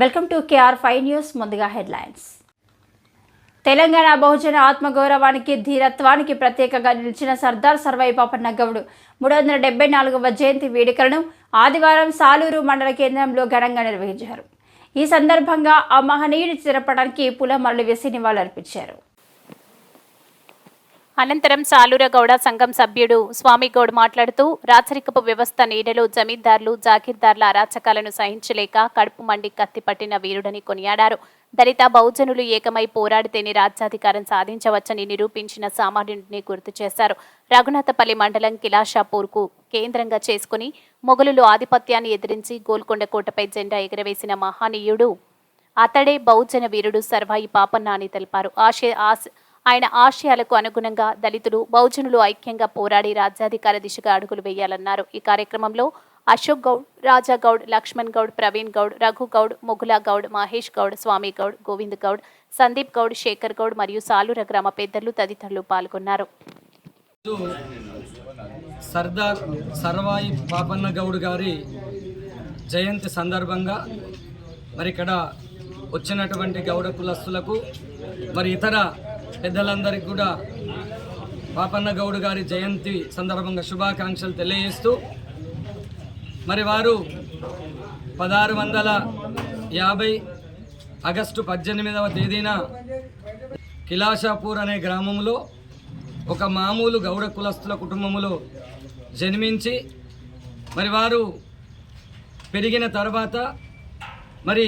Welcome to KR five news ముందుగా headlines. Telangana బహుజన ఆత్మగౌరవానికి ధీరత్వానికి ప్రత్యేకంగా నిలిచిన సర్దార్ సర్వై పాపన్న గౌడ్ మూడు వందల డెబ్బై నాలుగవ జయంతి వేడుకలను ఆదివారం సాలూరు మండల కేంద్రంలో ఘనంగా నిర్వహించారు. ఈ సందర్భంగా ఆ మహనీయుడి చిత్రపటానికి పులమరలు వేసి నివాళులర్పించారు. అనంతరం సాలూరగౌడ సంఘం సభ్యుడు స్వామిగౌడ్ మాట్లాడుతూ రాచరికపు వ్యవస్థ నీడలో జమీందార్లు జాగీర్దార్ల అరాచకాలను సహించలేక కడుపు మండి కత్తిపట్టిన వీరుడని కొనియాడారు. దళిత బహుజనులు ఏకమై పోరాడితేనే రాజ్యాధికారం సాధించవచ్చని నిరూపించిన సామాన్యుడిని గుర్తు చేశారు. రఘునాథపల్లి మండలం కిలాషాపూర్కు కేంద్రంగా చేసుకుని మొఘలులు ఆధిపత్యాన్ని ఎదిరించి గోల్కొండ కోటపై జెండా ఎగురవేసిన మహానీయుడు అతడే బహుజన వీరుడు సర్వాయి పాపన్న అని తెలిపారు. ఆశ ఆశ ఆయన ఆశయాలకు అనుగుణంగా దళితులు బహుజనులు ఐక్యంగా పోరాడి రాజ్యాధికార దిశగా అడుగులు వేయాలన్నారు. ఈ కార్యక్రమంలో అశోక్ గౌడ్ రాజా గౌడ్ లక్ష్మణ్ గౌడ్ ప్రవీణ్ గౌడ్ రఘు గౌడ్ మొగులా గౌడ్ మహేష్ గౌడ్ స్వామి గౌడ్ గోవింద్ గౌడ్ సందీప్ గౌడ్ శేఖర్ గౌడ్ మరియు సాలూర గ్రామ పెద్దలు తదితరులు పాల్గొన్నారు. సర్దార్ సర్వాయి పాపన్న గౌడ్ గారి జయంతి సందర్భంగా మరి ఇక్కడ వచ్చినటువంటి గౌడ కులస్తులకు మరి ఇతర పెద్దలందరికీ కూడా పాపన్న గౌడ్ గారి జయంతి సందర్భంగా శుభాకాంక్షలు తెలియజేస్తూ మరి వారు పదహారు వందల యాభై ఆగస్టు పద్దెనిమిదవ తేదీన కిలాషాపూర్ అనే గ్రామంలో ఒక మామూలు గౌడ కులస్తుల కుటుంబంలో జన్మించి మరి వారు పెరిగిన తర్వాత మరి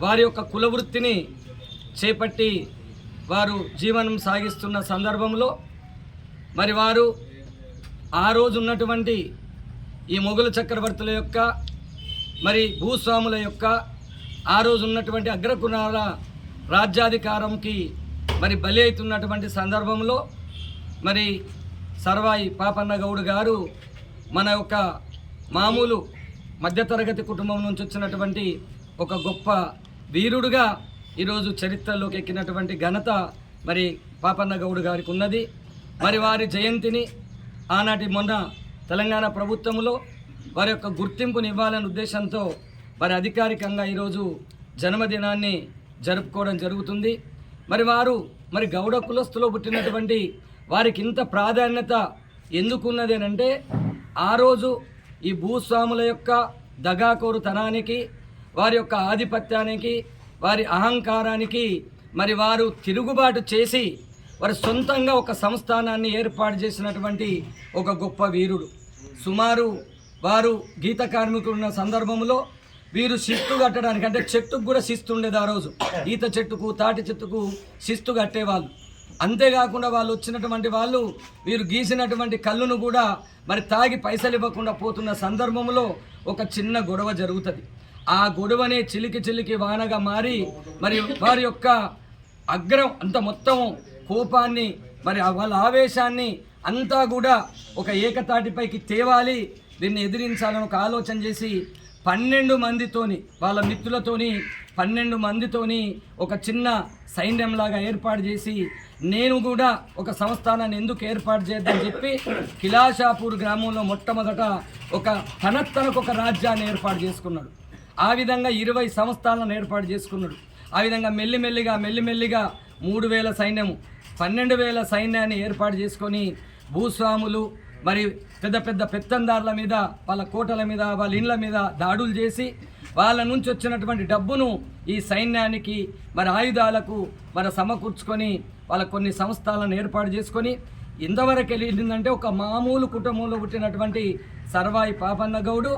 వారి యొక్క కులవృత్తిని చేపట్టి వారు జీవనం సాగిస్తున్న సందర్భంలో మరి వారు ఆ రోజు ఉన్నటువంటి ఈ మొఘలు చక్రవర్తుల యొక్క మరి భూస్వాముల యొక్క ఆ రోజు ఉన్నటువంటి అగ్రకుణాల రాజ్యాధికారంకి మరి బలి అవుతున్నటువంటి సందర్భంలో మరి సర్వాయి పాపన్న గౌడ్ గారు మన యొక్క మామూలు మధ్యతరగతి కుటుంబం నుంచి వచ్చినటువంటి ఒక గొప్ప వీరుడుగా ఈరోజు చరిత్రలోకి ఎక్కినటువంటి ఘనత మరి పాపన్న గౌడ్ గారికి ఉన్నది. మరి వారి జయంతిని ఆనాటి మొన్న తెలంగాణ ప్రభుత్వంలో వారి యొక్క గుర్తింపుని ఇవ్వాలనే ఉద్దేశంతో వారి అధికారికంగా ఈరోజు జన్మదినాన్ని జరుపుకోవడం జరుగుతుంది. మరి వారు మరి గౌడ కులస్తులో పుట్టినటువంటి వారికి ఇంత ప్రాధాన్యత ఎందుకున్నది అంటే ఆ రోజు ఈ భూస్వాముల యొక్క దగాకోరుతనానికి వారి యొక్క ఆధిపత్యానికి వారి అహంకారానికి మరి వారు తిరుగుబాటు చేసి వారి సొంతంగా ఒక సంస్థానాన్ని ఏర్పాటు చేసినటువంటి ఒక గొప్ప వీరుడు. సుమారు వారు గీత కార్మికులు ఉన్న సందర్భంలో వీరు శిస్తు కట్టడానికి అంటే చెట్టుకు కూడా శిస్తు ఉండేది ఆ రోజు. ఈత చెట్టుకు తాటి చెట్టుకు శిస్తు కట్టేవాళ్ళు. అంతేకాకుండా వాళ్ళు వచ్చినటువంటి వాళ్ళు వీరు గీసినటువంటి కళ్ళును కూడా మరి తాగి పైసలు ఇవ్వకుండా పోతున్న సందర్భంలో ఒక చిన్న గొడవ జరుగుతుంది. ఆ గొడవనే చిలికి చిలికి వానగా మారి మరి వారి యొక్క అగ్రం అంత మొత్తం కోపాన్ని మరి వాళ్ళ ఆవేశాన్ని అంతా కూడా ఒక ఏకతాటిపైకి తేవాలి. దీన్ని ఎదిరించాలని ఒక ఆలోచన చేసి పన్నెండు మందితోని వాళ్ళ మిత్రులతోని పన్నెండు మందితోని ఒక చిన్న సైన్యంలాగా ఏర్పాటు చేసి నేను కూడా ఒక సంస్థానాన్ని ఎందుకు ఏర్పాటు చేద్దని చెప్పి కిలాషాపూర్ గ్రామంలో మొట్టమొదట ఒక తనకు ఒక రాజ్యాన్ని ఏర్పాటు చేసుకున్నాడు. ఆ విధంగా ఇరవై సంవత్సరాలను ఏర్పాటు చేసుకున్నాడు. ఆ విధంగా మెల్లిమెల్లిగా మెల్లిమెల్లిగా మూడు వేల సైన్యము పన్నెండు వేల సైన్యాన్ని ఏర్పాటు చేసుకొని భూస్వాములు మరి పెద్ద పెద్ద పెత్తందారుల మీద వాళ్ళ కోటల మీద వాళ్ళ ఇండ్ల మీద దాడులు చేసి వాళ్ళ నుంచి వచ్చినటువంటి డబ్బును ఈ సైన్యానికి మరి ఆయుధాలకు మరి సమకూర్చుకొని వాళ్ళ కొన్ని సంస్థలను ఏర్పాటు చేసుకొని ఇంతవరకు వెళ్ళిందంటే ఒక మామూలు కుటుంబంలో పుట్టినటువంటి సర్వాయి పాపన్న గౌడు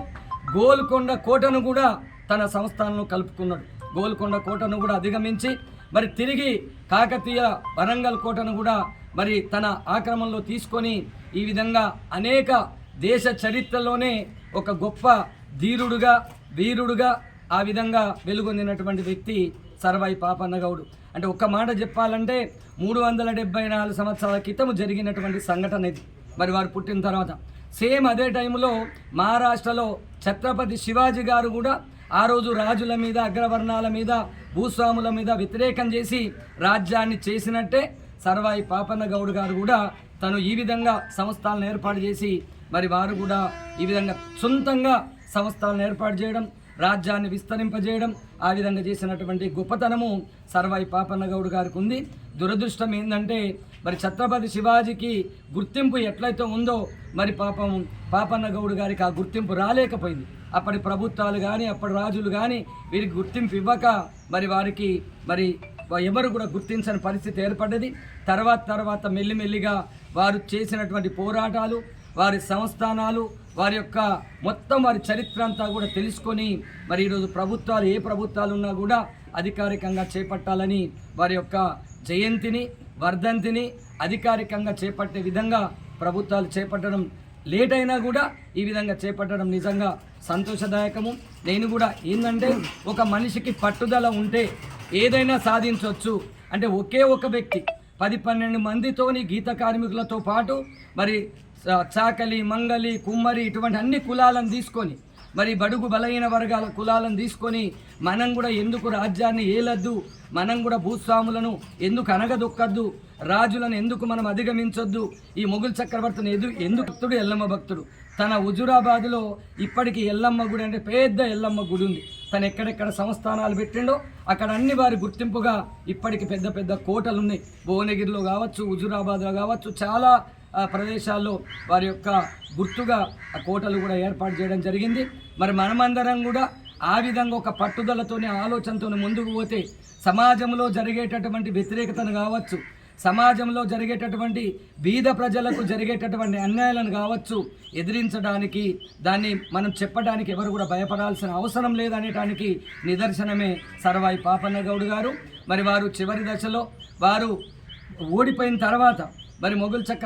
గోల్కొండ కోటను కూడా తన సంస్థలను కలుపుకున్నాడు. గోల్కొండ కోటను కూడా అధిగమించి మరి తిరిగి కాకతీయ వరంగల్ కోటను కూడా మరి తన ఆక్రమణలో తీసుకొని ఈ విధంగా అనేక దేశ చరిత్రలోనే ఒక గొప్ప ధీరుడుగా వీరుడుగా ఆ విధంగా వెలుగొందినటువంటి వ్యక్తి సర్వాయి పాపన్నగౌడు. అంటే ఒక్క మాట చెప్పాలంటే మూడు వందల డెబ్బై నాలుగు సంవత్సరాల క్రితం జరిగినటువంటి సంఘటన ఇది. మరి వారు పుట్టిన తర్వాత. సేమ్ అదే టైంలో మహారాష్ట్రలో ఛత్రపతి శివాజీ గారు కూడా ఆ రోజు రాజుల మీద అగ్రవర్ణాల మీద భూస్వాముల మీద వ్యతిరేకం చేసి రాజ్యాన్ని చేసినట్టే సర్వాయి పాపన్న గౌడ్ గారు కూడా తను ఈ విధంగా సంస్థలను ఏర్పాటు చేసి మరి వారు కూడా ఈ విధంగా సొంతంగా సంస్థలను ఏర్పాటు చేయడం రాజ్యాన్ని విస్తరింపజేయడం ఆ విధంగా చేసినటువంటి గొప్పతనము సర్వాయి పాపన్న గౌడ్ గారికి ఉంది. దురదృష్టం ఏంటంటే మరి ఛత్రపతి శివాజీకి గుర్తింపు ఎట్లయితే ఉందో మరి పాపం పాపన్న గౌడ్ గారికి ఆ గుర్తింపు రాలేకపోయింది. అప్పటి ప్రభుత్వాలు కానీ అప్పటి రాజులు కానీ వీరికి గుర్తింపు ఇవ్వక మరి వారికి మరి ఎవరు కూడా గుర్తించని పరిస్థితి ఏర్పడ్డది. తర్వాత తర్వాత మెల్లిమెల్లిగా వారు చేసినటువంటి పోరాటాలు వారి సంస్థానాలు వారి యొక్క మొత్తం వారి చరిత్ర అంతా కూడా తెలుసుకొని మరి ఈరోజు ప్రభుత్వాలు ఏ ప్రభుత్వాలు ఉన్నా కూడా అధికారికంగా చేపట్టాలని వారి యొక్క జయంతిని వర్ధంతిని అధికారికంగా చేపట్టే విధంగా ప్రభుత్వాలు చేపట్టడం లేట్ అయినా కూడా ఈ విధంగా చేపట్టడం నిజంగా సంతోషదాయకము. నేను కూడా ఏంటంటే ఒక మనిషికి పట్టుదల ఉంటే ఏదైనా సాధించవచ్చు అంటే ఒకే ఒక వ్యక్తి పది పన్నెండు మందితోని గీత కార్మికులతో పాటు మరి చాకలి మంగలి కుమ్మరి ఇటువంటి అన్ని కులాలను తీసుకొని మరి బడుగు బలహీన వర్గాల కులాలను తీసుకొని మనం కూడా ఎందుకు రాజ్యాన్ని ఏలద్దు? మనం కూడా భూస్వాములను ఎందుకు అనగదొక్కద్దు రాజులను ఎందుకు మనం అధిగమించొద్దు? ఈ మొగుల్ చక్రవర్తిని ఎదు ఎందుకు భక్తుడు? ఎల్లమ్మ భక్తుడు. తన హుజురాబాద్లో ఇప్పటికీ ఎల్లమ్మ గుడి అంటే పెద్ద ఎల్లమ్మ గుడి ఉంది. తను ఎక్కడెక్కడ సంస్థానాలు పెట్టిండో అక్కడ అన్ని వారి గుర్తింపుగా ఇప్పటికి పెద్ద పెద్ద కోటలు ఉన్నాయి భువనగిరిలో కావచ్చు హుజురాబాద్లో కావచ్చు చాలా ప్రదేశాల్లో వారి యొక్క గుర్తుగా కోటలు కూడా ఏర్పాటు చేయడం జరిగింది. మరి మనమందరం కూడా ఆ విధంగా ఒక పట్టుదలతోనే ఆలోచనతో ముందుకు పోతే సమాజంలో జరిగేటటువంటి వ్యతిరేకతను కావచ్చు సమాజంలో జరిగేటటువంటి బీద ప్రజలకు జరిగేటటువంటి అన్యాయాలను కావచ్చు ఎదిరించడానికి దాన్ని మనం చెప్పడానికి ఎవరు కూడా భయపడాల్సిన అవసరం లేదనేటానికి నిదర్శనమే సర్వాయి పాపన్న గౌడ్ గారు. మరి వారు చివరి దశలో వారు ఓడిపోయిన తర్వాత మరి మొగుల్ చక్ర